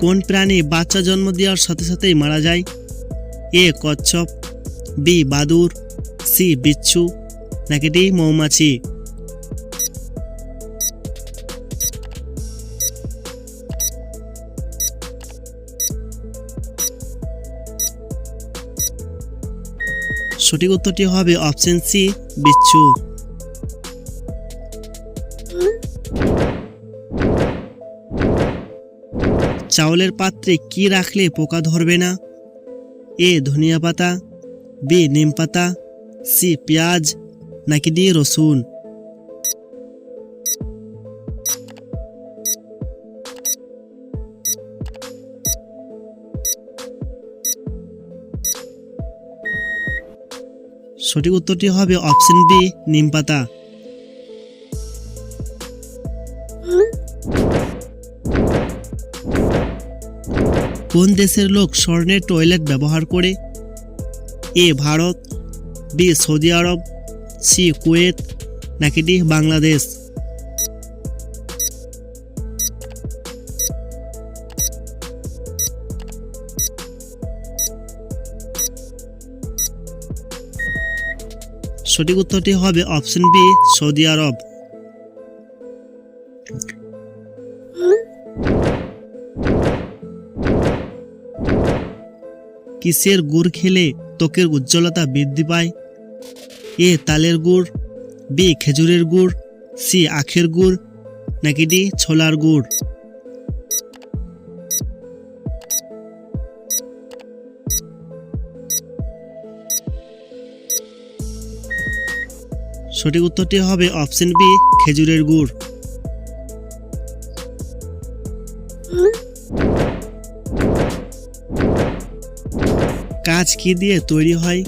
কোন প্রাণী বাচ্চা জন্ম দেওয়ার সাথে সাথেই মারা যায়? এ, কচ্ছপ, বি, বাদুর, সি, বিচ্ছু, নাকি ডি, মৌমাছি? সঠিক উত্তরটি হবে অপশন সি, বিচ্ছু। চাউলের পাত্রে কি রাখলে পোকা ধরবে না? এ ধনিয়া পাতা, বি নিম পাতা, সি পেঁয়াজ, নাকি ডি রসুন? সঠিক উত্তরটি হবে অপশন বি, নিম পাতা। কোন দেশের লোক স্বর্ণের টয়লেট ব্যবহার করে? A Bharat, B Saudi Arab, C Kuwait, নাকি ডি বাংলাদেশ? সঠিক উত্তরটি হবে অপশন বি, সৌদি আরব। কিসের গুড় খেলে ত্বকের উজ্জ্বলতা বৃদ্ধি পায়? এ তালের গুড়, বি খেজুরের গুড়, সি আখের গুড়, নাকি ডি ছোলার গুড়? সঠিক উত্তরটি হবে অপশন বি, খেজুরের গুড়। কাজ কি দিয়ে তৈরি হয়?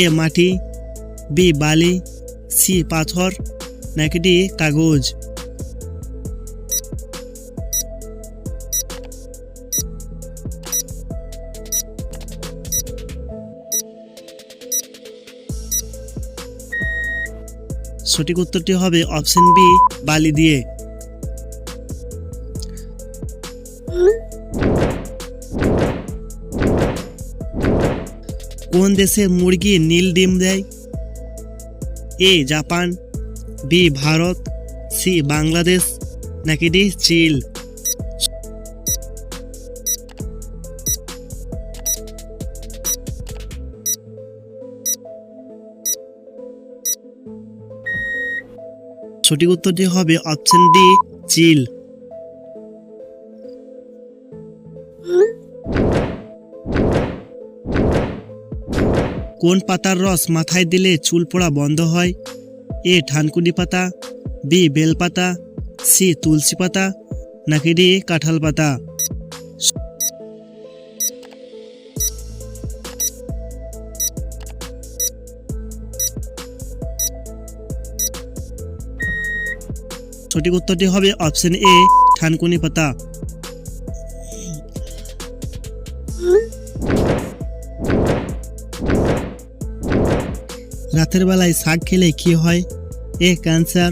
এ মাটি, বি বালি, সি পাথর, নাকি ডি কাগজ? সঠিক উত্তরটি হবে অপশন বি, বালি দিয়ে। কোন দেশে মুরগি নীল ডিম দেয়? A, Japan, B, Bharat, C, Bangladesh, নাকি ডি চিল সঠিক উত্তরটি হবে অপশন ডি চিল কোন পাতার রস মাথায় দিলে চুল পড়া বন্ধ হয়? এ ঠানকুনি পাতা, বি বেল পাতা, সি তুলসী পাতা, নাকি ডি কাঁঠাল পাতা? সঠিক উত্তরটি হবে অপশন এ ঠানকুনি পাতা। রাতের বেলায় শাক খেলে কি হয়? এ ক্যান্সার,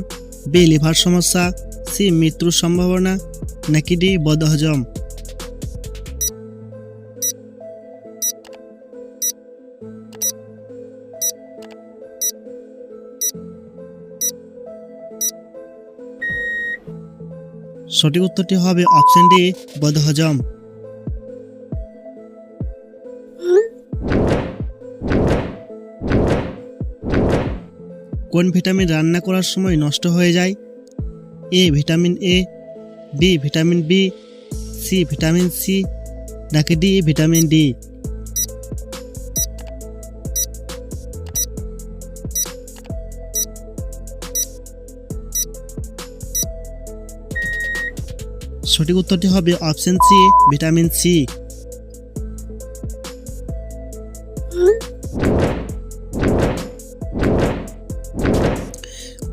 বি লিভার সমস্যা, সি মৃত্যুর সম্ভাবনা, নাকি ডি বদহজম? সঠিক উত্তরটি হবে অপশন ডি, বদহজম। কোন ভিটামিন রান্না করার সময় নষ্ট হয়ে যায়? A vitamin A, B vitamin B, C vitamin C, নাকি ডি ভিটামিন ডি? সঠিক উত্তরটি হবে অপশন সি, ভিটামিন সি।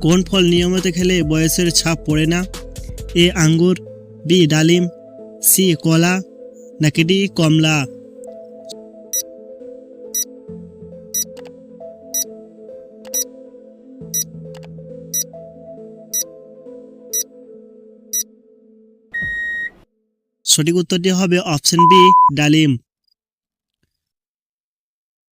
কোন ফল নিয়মিত খেলে বয়সের ছাপ পড়ে না? এ আঙ্গুর, বি ডালিম, সি কলা, নাকি ডি কমলা? সঠিক উত্তরটি হবে অপশন বি, ডালিম।